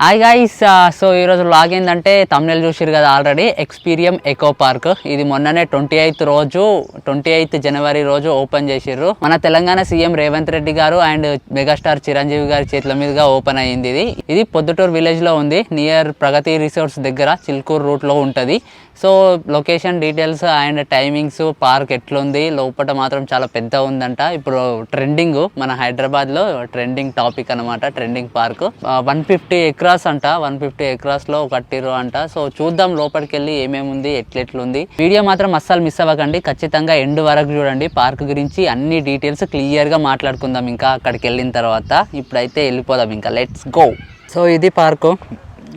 Hi guys so ఈరోజు log ఏంటంటే తమిళ చూసిరు కదా ఆల్రెడీ ఎక్స్పీరియం ఎకో పార్క్ ఇది మొన్ననే ట్వంటీ ఎయిత్ రోజు ట్వంటీ ఎయిత్ జనవరి రోజు ఓపెన్ చేసిర్రు. మన తెలంగాణ సీఎం రేవంత్ రెడ్డి గారు అండ్ మెగాస్టార్ చిరంజీవి గారి చేతుల మీదుగా ఓపెన్ అయ్యింది ఇది. ఇది పొద్దుటూరు విలేజ్లో ఉంది నియర్ ప్రగతి రిసార్ట్స్ దగ్గర చిల్కూరు రూట్లో so location details and timings park ఎట్లుంది? లోపల మాత్రం చాలా పెద్ద ఉందంట. ఇప్పుడు ట్రెండింగ్ మన హైదరాబాద్లో ట్రెండింగ్ టాపిక్ అనమాట trending park. One fifty acres అంట వన్ ఫిఫ్టీ ఎక్రాస్లో కట్టిరు అంట. సో చూద్దాం లోపలికి వెళ్ళి ఏమేమి ఉంది ఎట్లెట్లుంది. వీడియో మాత్రం అస్సలు మిస్ అవ్వకండి. ఖచ్చితంగా ఎండ్ వరకు చూడండి. పార్క్ గురించి అన్ని డీటెయిల్స్ క్లియర్గా మాట్లాడుకుందాం ఇంకా అక్కడికి వెళ్ళిన తర్వాత. ఇప్పుడైతే వెళ్ళిపోదాం ఇంకా. Let's go. సో ఇది పార్కు.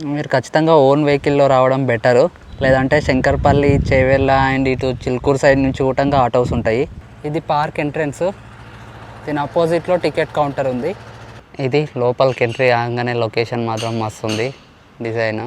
మీరు ఖచ్చితంగా ఓన్ వెహికల్లో రావడం బెటరు. లేదంటే శంకర్పల్లి చేవెళ్ళ అండ్ ఇటు చిల్కూరు సైడ్ నుంచి కూడా ఆటోస్ ఉంటాయి. ఇది పార్క్ ఎంట్రన్స్ దీని అపోజిట్లో టికెట్ కౌంటర్ ఉంది. ఇది లోపలికి ఎంట్రీ కాగానే లొకేషన్ మాత్రం మస్తు ఉంది. డిజైన్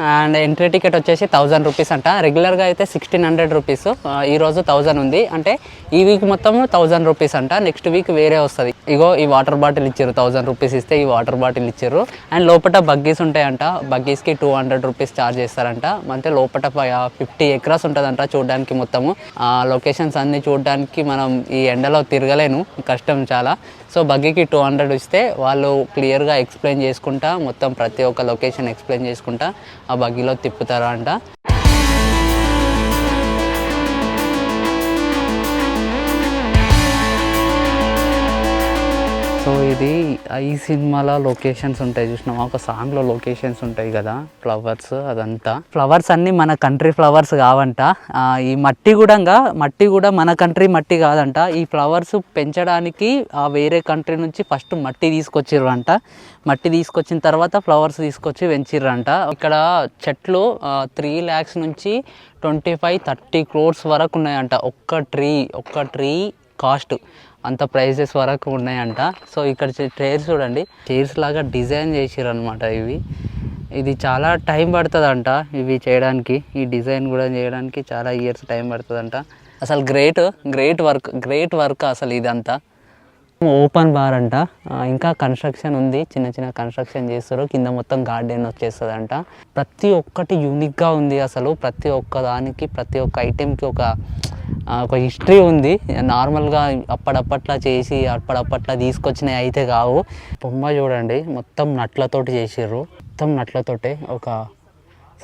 అండ్ ఎంట్రీ టికెట్ వచ్చేసి థౌజండ్ రూపీస్ అంట. రెగ్యులర్గా అయితే సిక్స్టీన్ హండ్రెడ్ రూపీస్. ఈరోజు థౌజండ్ ఉంది. అంటే ఈ వీక్ మొత్తం థౌజండ్ రూపీస్ అంట. నెక్స్ట్ వీక్ వేరే వస్తుంది. ఇగో ఈ వాటర్ బాటిల్ ఇచ్చారు. థౌజండ్ రూపీస్ ఇస్తే ఈ వాటర్ బాటిల్ ఇచ్చారు. అండ్ లోపల బగ్గీస్ ఉంటాయంట. బగ్గీస్కి టూ హండ్రెడ్ రూపీస్ ఛార్జ్ చేస్తారంట. అంటే లోపల ఫిఫ్టీ ఎకరాస్ ఉంటుందంట చూడడానికి మొత్తము. ఆ లొకేషన్స్ అన్నీ చూడడానికి మనం ఈ ఎండలో తిరగలేను. కష్టం చాలా. సో బగ్గీకి టూ హండ్రెడ్ ఇస్తే వాళ్ళు క్లియర్గా ఎక్స్ప్లెయిన్ చేసుకుంటా మొత్తం ప్రతి ఒక్క లొకేషన్ ఎక్స్ప్లెయిన్ చేసుకుంటా. ఆ బగ్గీలో తిప్పుతారంట సో ఇది ఈ సినిమాలో లొకేషన్స్ ఉంటాయి. చూసినామా ఒక సాంగ్లో లొకేషన్స్ ఉంటాయి కదా? ఫ్లవర్స్ అదంతా. ఫ్లవర్స్ అన్నీ మన కంట్రీ ఫ్లవర్స్ కావంట. ఈ మట్టి కూడా మట్టి కూడా మన కంట్రీ మట్టి కాదంట. ఈ ఫ్లవర్స్ పెంచడానికి ఆ వేరే కంట్రీ నుంచి ఫస్ట్ మట్టి తీసుకొచ్చిర్రు అంట మట్టి తీసుకొచ్చిన తర్వాత ఫ్లవర్స్ తీసుకొచ్చి పెంచిర్రంట. ఇక్కడ చెట్లు త్రీ ల్యాక్స్ నుంచి ట్వంటీ ఫైవ్ థర్టీ క్రోర్స్ వరకు ఉన్నాయంట. ఒక్క ట్రీ ఒక్క ట్రీ కాస్ట్ అంత ప్రైజెస్ వరకు ఉన్నాయంట. సో ఇక్కడ చైర్స్ చూడండి. చైర్స్ లాగా డిజైన్ చేసిర్రు అనమాట ఇవి. ఇది చాలా టైం పడుతుందంట ఇవి చేయడానికి. ఈ డిజైన్ కూడా చేయడానికి చాలా ఇయర్స్ టైం పడుతుందంట. అసలు great great work great work అసలు ఇదంతా. ఓపెన్ బార్ అంట. ఇంకా కన్స్ట్రక్షన్ ఉంది. చిన్న చిన్న కన్స్ట్రక్షన్ చేస్తారు. కింద మొత్తం గార్డెన్ వచ్చేస్తుంది అంట ప్రతి ఒక్కటి యూనిక్గా ఉంది అసలు. ప్రతి ఒక్క దానికి ప్రతి ఒక్క ఐటెంకి ఒక ఒక హిస్టరీ ఉంది. నార్మల్గా అప్పడప్పట్లా చేసి అప్పడప్పట్లా తీసుకొచ్చినవి అయితే కావు. బొమ్మ చూడండి మొత్తం నట్లతోటి చేసిర్రు. మొత్తం నట్లతోటే ఒక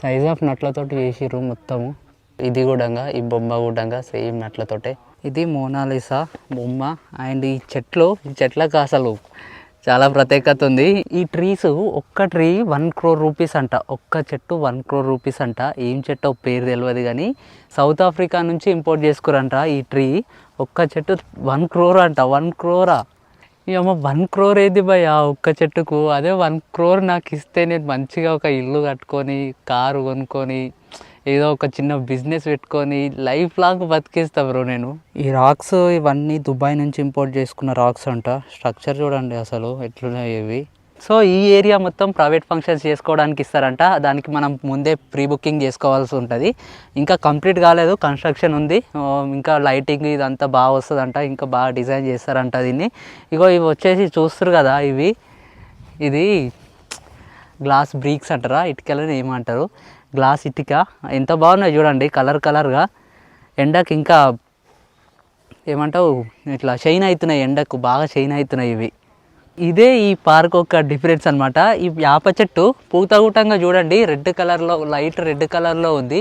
సైజ్ ఆఫ్ నట్లతోటి చేసిర్రు మొత్తము. ఇది కూడంగా ఈ బొమ్మ కూడంగా సేమ్ నట్లతోటే. ఇది మోనాలిసా బొమ్మ. అండ్ ఈ చెట్లు ఈ చెట్లకు అసలు చాలా ప్రత్యేకత ఉంది. ఈ ట్రీస్ ఒక్క ట్రీ వన్ క్రోర్ రూపీస్ అంట. ఒక్క చెట్టు వన్ క్రోర్ రూపీస్ అంట. ఏం చెట్టు పేరు తెలియదు కానీ సౌత్ ఆఫ్రికా నుంచి ఇంపోర్ట్ చేసుకురంట ఈ ట్రీ ఒక్క చెట్టు వన్ క్రోర్ అంట. వన్ క్రోరా ఏమో వన్ క్రోర్ ఏది భయ ఒక్క చెట్టుకు. అదే వన్ క్రోర్ నాకు ఇస్తే నేను మంచిగా ఒక ఇల్లు కట్టుకొని కారు కొనుక్కొని ఏదో ఒక చిన్న బిజినెస్ పెట్టుకొని లైఫ్ లాంగ్ బతికేస్తా బ్రో నేను. ఈ రాక్స్ ఇవన్నీ దుబాయ్ నుంచి ఇంపోర్ట్ చేసుకున్న రాక్స్ అంట. స్ట్రక్చర్ చూడండి అసలు ఎట్లున్నాయి ఇవి. సో ఈ ఏరియా మొత్తం ప్రైవేట్ ఫంక్షన్స్ చేసుకోవడానికి ఇస్తారంట. దానికి మనం ముందే ప్రీ బుకింగ్ చేసుకోవాల్సి ఉంటుంది. ఇంకా కంప్లీట్ కాలేదు కన్స్ట్రక్షన్ ఉంది. ఇంకా లైటింగ్ ఇదంతా బాగా వస్తుందంట. ఇంకా బాగా డిజైన్ చేస్తారంట దీన్ని. ఇగో ఇవి వచ్చేసి చూస్తారు కదా ఇవి. ఇది గ్లాస్ బ్రీక్స్ అంటారా? ఇటుకలని ఏమంటారు? గ్లాస్ ఇతిక ఎంత బాగున్నాయి చూడండి కలర్ కలర్గా. ఎండకు ఇంకా ఏమంటావు ఇట్లా షైన్ అవుతున్నాయి ఎండకు బాగా షైన్ అవుతున్నాయి ఇవి. ఇదే ఈ పార్క్ ఒక డిఫరెన్స్ అన్నమాట. ఈ యాప చెట్టు పూతగూటంగా చూడండి రెడ్ కలర్లో లైట్ రెడ్ కలర్లో ఉంది.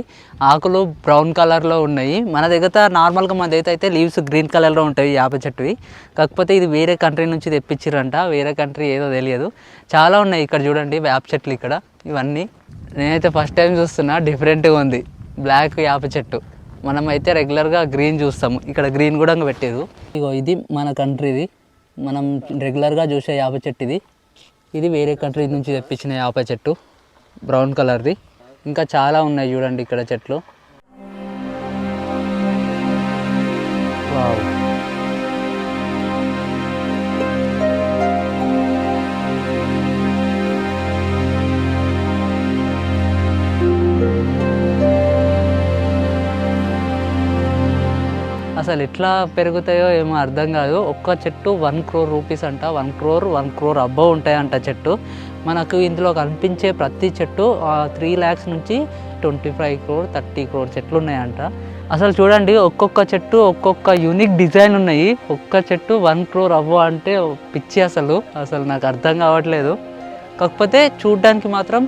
ఆకులు బ్రౌన్ కలర్లో ఉన్నాయి. మన దగ్గర నార్మల్గా మన దగ్గర అయితే లీవ్స్ గ్రీన్ కలర్లో ఉంటాయి యాప చెట్టువి. కాకపోతే ఇది వేరే కంట్రీ నుంచి తెప్పించారంట. వేరే కంట్రీ ఏదో తెలియదు. చాలా ఉన్నాయి ఇక్కడ చూడండి వేప చెట్లు ఇక్కడ. ఇవన్నీ నేనైతే ఫస్ట్ టైం చూస్తున్నా. డిఫరెంట్గా ఉంది. బ్లాక్ యాప చెట్టు. మనం అయితే రెగ్యులర్గా గ్రీన్ చూస్తాము. ఇక్కడ గ్రీన్ కూడా పెట్టేది. ఇగో ఇది మన కంట్రీది మనం రెగ్యులర్గా చూసే యాప చెట్టు ఇది. ఇది వేరే కంట్రీ నుంచి తెప్పించిన యాప చెట్టు. బ్రౌన్ కలర్ది ఇంకా చాలా ఉన్నాయి చూడండి ఇక్కడ చెట్లు. వావ్ అసలు ఎట్లా పెరుగుతాయో ఏమో అర్థం కాదు. ఒక్క చెట్టు వన్ క్రోర్ రూపీస్ అంట. వన్ క్రోర్ వన్ క్రోర్ అబ్బో ఉంటాయంట చెట్టు. మనకు ఇందులో కనిపించే ప్రతి చెట్టు త్రీ ల్యాక్స్ నుంచి twenty five crore thirty crore చెట్లు ఉన్నాయంట. అసలు చూడండి ఒక్కొక్క చెట్టు ఒక్కొక్క యూనిక్ డిజైన్ ఉన్నాయి. ఒక్క చెట్టు వన్ క్రోర్ అవ్వ అంటే పిచ్చి అసలు. అసలు నాకు అర్థం కావట్లేదు. కాకపోతే చూడడానికి మాత్రం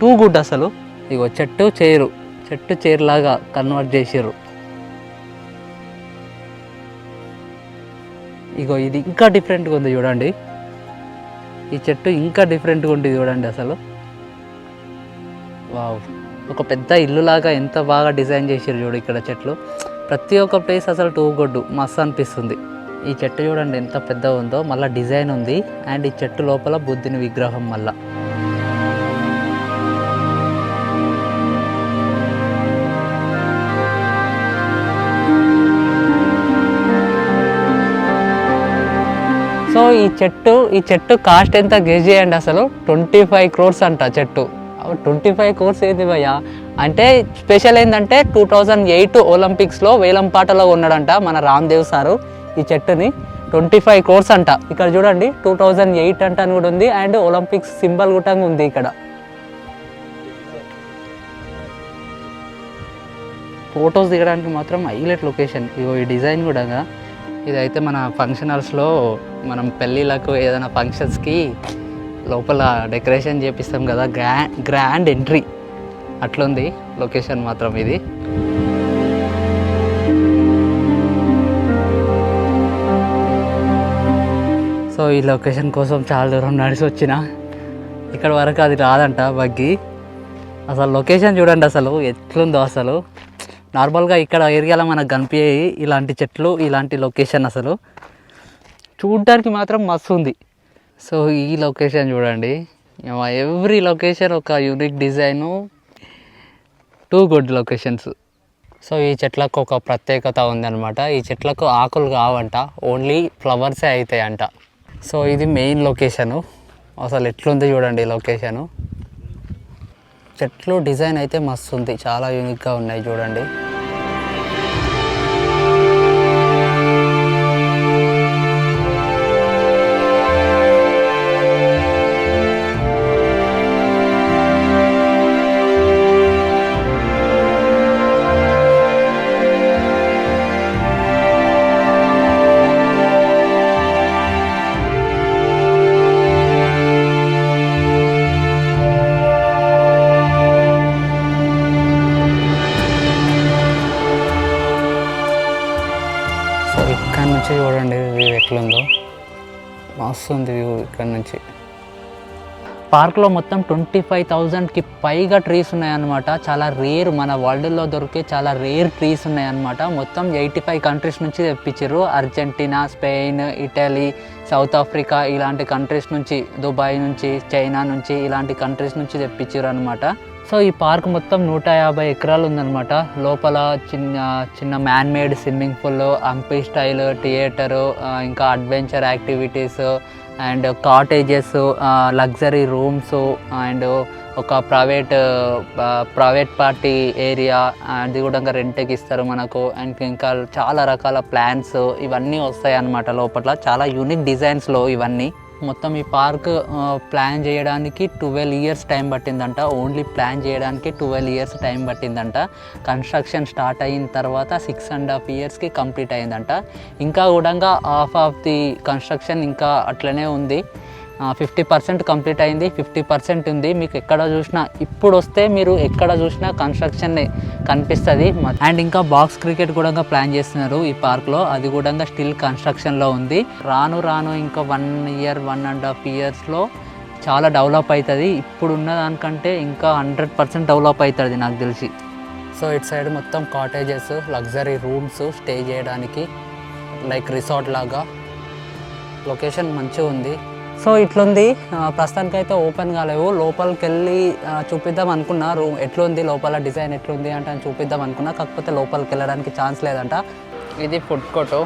టూ గుడ్ అసలు. ఇగో చెట్టు చేరు. చెట్టు చేరులాగా కన్వర్ట్ చేసారు ఇగో ఇది ఇంకా డిఫరెంట్గా ఉంది చూడండి. ఈ చెట్టు ఇంకా డిఫరెంట్గా ఉంది చూడండి అసలు. వావ్. ఒక పెద్ద ఇల్లు లాగా ఎంత బాగా డిజైన్ చేసారు చూడు ఇక్కడ చెట్లు. ప్రతి ఒక్క ప్లేస్ అసలు టూ గొడ్డు. మస్తు అనిపిస్తుంది. ఈ చెట్టు చూడండి ఎంత పెద్దగా ఉందో మళ్ళీ డిజైన్ ఉంది. అండ్ ఈ చెట్టు లోపల బుద్ధుని విగ్రహం మళ్ళీ. సో ఈ చెట్టు ఈ చెట్టు కాస్ట్ ఎంత గేజ్ చేయండి అసలు? ట్వంటీ ఫైవ్ క్రోర్స్ అంట చెట్టు. ట్వంటీ ఫైవ్ క్రోర్స్ ఏంది భయ్యా? అంటే స్పెషల్ ఏంటంటే టూ థౌజండ్ ఎయిట్ ఒలింపిక్స్లో వేలంపాటలో ఉన్నాడంట మన రామ్దేవ్ సారు ఈ చెట్టుని. ట్వంటీ ఫైవ్ క్రోర్స్ అంట. ఇక్కడ చూడండి టూ థౌజండ్ ఎయిట్ అంట అని కూడా ఉంది అండ్ ఒలింపిక్స్ సింబల్ కూడా ఉంది ఇక్కడ. ఫొటోస్ దిగడానికి మాత్రం హైలైట్ లొకేషన్. ఇగో ఈ డిజైన్ కూడా. ఇదైతే మన ఫంక్షన్ హాల్స్లో మనం పెళ్ళిళ్ళకు ఏదైనా ఫంక్షన్స్కి లోపల డెకరేషన్ చేపిస్తాం కదా గ్రా గ్రాండ్ ఎంట్రీ అట్లుంది లొకేషన్ మాత్రం ఇది. సో ఈ లొకేషన్ కోసం చాలా దూరం నడిచి వచ్చిన. ఇక్కడ వరకు అది రాదంట బగ్గి. అసలు లొకేషన్ చూడండి అసలు ఎట్లుందో అసలు. నార్మల్గా ఇక్కడ ఏరియాలో మనకు కనిపించాయి ఇలాంటి చెట్లు ఇలాంటి లొకేషన్ అసలు. చూడడానికి మాత్రం మస్తు ఉంది. సో ఈ లొకేషన్ చూడండి. ఎవ్రీ లొకేషన్ ఒక unique design. Too good locations. So ఈ చెట్లకు ఒక ప్రత్యేకత ఉందన్నమాట. ఈ చెట్లకు ఆకులు కావంట. ఓన్లీ ఫ్లవర్సే అవుతాయి అంట సో ఇది మెయిన్ లొకేషను. అసలు ఎట్లుంది చూడండి లొకేషను. చెట్లు డిజైన్ అయితే మస్తు ఉంది. చాలా యూనిక్గా ఉన్నాయి చూడండి. మస్తు వ్యూ ఇక్కడ నుంచి. పార్క్లో మొత్తం ట్వంటీ ఫైవ్ థౌజండ్కి పైగా ట్రీస్ ఉన్నాయన్నమాట. చాలా రేర్ మన వరల్డ్లో దొరికే చాలా రేర్ ట్రీస్ ఉన్నాయన్నమాట. మొత్తం ఎయిటీ ఫైవ్ కంట్రీస్ నుంచి తెప్పించారు Argentina Spain Italy South Africa ఇలాంటి కంట్రీస్ నుంచి దుబాయ్ నుంచి చైనా నుంచి ఇలాంటి కంట్రీస్ నుంచి తెప్పించారు అనమాట సో ఈ పార్క్ మొత్తం నూట యాభై ఎకరాలు ఉందన్నమాట. లోపల చిన్న చిన్న man made swimming pool amphi style theatre ఇంకా adventure activities and cottages luxury rooms and ఒక ప్రైవేట్ ప్రైవేట్ పార్టీ ఏరియా అది కూడా రెంట్కి ఇస్తారు మనకు. అండ్ ఇంకా చాలా రకాల ప్లాన్స్ ఇవన్నీ వస్తాయి అన్నమాట లోపల. చాలా యూనిక్ డిజైన్స్లో ఇవన్నీ. మొత్తం ఈ పార్క్ ప్లాన్ చేయడానికి ట్వెల్వ్ ఇయర్స్ టైం పట్టిందంట. ఓన్లీ ప్లాన్ చేయడానికి ట్వెల్వ్ ఇయర్స్ టైం పట్టిందంట. కన్స్ట్రక్షన్ స్టార్ట్ అయిన తర్వాత సిక్స్ అండ్ హాఫ్ ఇయర్స్కి కంప్లీట్ అయిందంట. ఇంకా కూడా హాఫ్ ఆఫ్ ది కన్స్ట్రక్షన్ ఇంకా అట్లనే ఉంది. ఫిఫ్టీ పర్సెంట్ కంప్లీట్ అయింది ఫిఫ్టీ పర్సెంట్ ఉంది. మీకు ఎక్కడ చూసినా ఇప్పుడు వస్తే మీరు ఎక్కడ చూసినా కన్స్ట్రక్షన్ కనిపిస్తుంది. అండ్ ఇంకా బాక్స్ క్రికెట్ కూడా ప్లాన్ చేస్తున్నారు ఈ పార్క్లో అది కూడా స్టిల్ కన్స్ట్రక్షన్లో ఉంది. రాను రాను ఇంకా one year one and half ఇయర్స్లో చాలా డెవలప్ అవుతుంది. ఇప్పుడున్న దానికంటే ఇంకా హండ్రెడ్ పర్సెంట్ డెవలప్ అవుతుంది నాకు తెలిసి. సో ఇటు సైడ్ మొత్తం కాటేజెస్ లగ్జరీ రూమ్స్ స్టే చేయడానికి లైక్ రిసార్ట్ లాగా. లొకేషన్ మంచిగా ఉంది. సో ఇట్లుంది. ప్రస్తుతానికైతే ప్రస్తుతానికి అయితే ఓపెన్ కాలేవు లోపలికి వెళ్ళి చూపిద్దాం అనుకున్నా. రూమ్ ఎట్లుంది? లోపల డిజైన్ ఎట్లుంది అంటే అని చూపిద్దాం అనుకున్నా. కాకపోతే లోపలికి వెళ్ళడానికి ఛాన్స్ లేదంట. ఇది ఫుడ్ కోర్టు.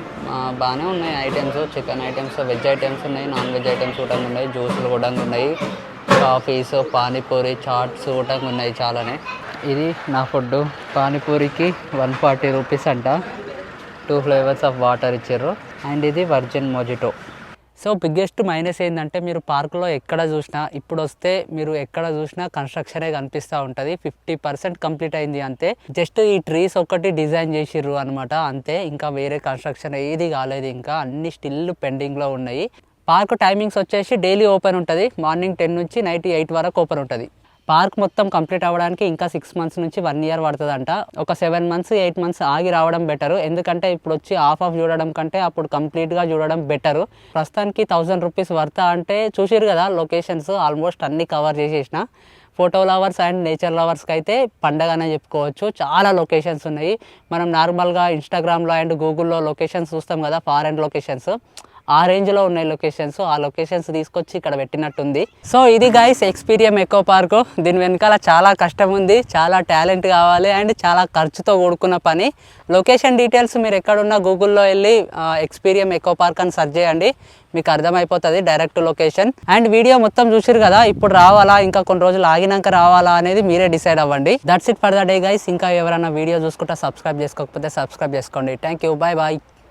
బాగానే ఉన్నాయి items. Chicken items veg items ఉన్నాయి. నాన్ వెజ్ ఐటమ్స్ కూడా ఉన్నాయి. జ్యూసులు కూడా ఉన్నాయి. కాఫీస్ పానీపూరి చాట్స్ కూడా ఉన్నాయి చాలానే. ఇది నా ఫుడ్. పానీపూరికి వన్ ఫార్టీ రూపీస్ అంట. టూ ఫ్లేవర్స్ ఆఫ్ వాటర్ ఇచ్చారు. అండ్ ఇది virgin mojito. So biggest minus ఏంటంటే మీరు పార్కులో ఎక్కడ చూసినా ఇప్పుడు వస్తే మీరు ఎక్కడ చూసినా కన్స్ట్రక్షనే కనిపిస్తూ ఉంటుంది. ఫిఫ్టీ పర్సెంట్ కంప్లీట్ అయింది అంతే. జస్ట్ ఈ ట్రీస్ ఒక్కటి డిజైన్ చేసిర్రు అనమాట అంతే. ఇంకా వేరే కన్స్ట్రక్షన్ ఏది కాలేదు ఇంకా అన్ని స్టిల్ పెండింగ్లో ఉన్నాయి. పార్క్ టైమింగ్స్ వచ్చేసి డైలీ ఓపెన్ ఉంటుంది. మార్నింగ్ టెన్ నుంచి నైట్ ఎయిట్ వరకు ఓపెన్ ఉంటుంది. పార్క్ మొత్తం కంప్లీట్ అవ్వడానికి ఇంకా సిక్స్ మంత్స్ నుంచి వన్ ఇయర్ పడుతుందంట. ఒక సెవెన్ మంత్స్ ఎయిట్ మంత్స్ ఆగి రావడం బెటర్. ఎందుకంటే ఇప్పుడు వచ్చి ఆఫ్ ఆఫ్ చూడడం కంటే అప్పుడు కంప్లీట్గా చూడడం బెటర్. ప్రస్తుతానికి థౌజండ్ రూపీస్ వర్త అంటే చూసిరు కదా లొకేషన్స్ ఆల్మోస్ట్ అన్ని కవర్ చేసేసిన. ఫోటో లవర్స్ అండ్ నేచర్ లవర్స్కి అయితే పండగనే చెప్పుకోవచ్చు. చాలా లొకేషన్స్ ఉన్నాయి. మనం నార్మల్గా ఇన్స్టాగ్రామ్లో అండ్ గూగుల్లో లొకేషన్స్ చూస్తాం కదా ఫారెన్ లొకేషన్స్. ఆ రేంజ్లో ఉన్నాయి లొకేషన్స్. ఆ లొకేషన్స్ తీసుకొచ్చి ఇక్కడ పెట్టినట్టుంది. సో ఇది గైస్ ఎక్స్పీరియం ఎకో పార్క్ దీని వెనకాల చాలా కష్టం ఉంది చాలా టాలెంట్ కావాలి అండ్ చాలా ఖర్చుతో కూడుకున్న పని. లొకేషన్ డీటెయిల్స్ మీరు ఎక్కడున్నా గూగుల్లో వెళ్ళి ఎక్స్పీరియం ఎకో పార్క్ అని సెర్చ్ చేయండి. మీకు అర్థమైపోతుంది డైరెక్ట్ లొకేషన్ అండ్ వీడియో మొత్తం చూసిరు కదా ఇప్పుడు రావాలా ఇంకా కొన్ని రోజులు ఆగినాక రావాలా అనేది మీరే డిసైడ్ అవ్వండి. That's it for the day guys ఇంకా ఎవరైనా వీడియో చూసుకుంటా సబ్స్క్రైబ్ చేసుకోకపోతే సబ్స్క్రైబ్ చేసుకోండి. Thank you bye bye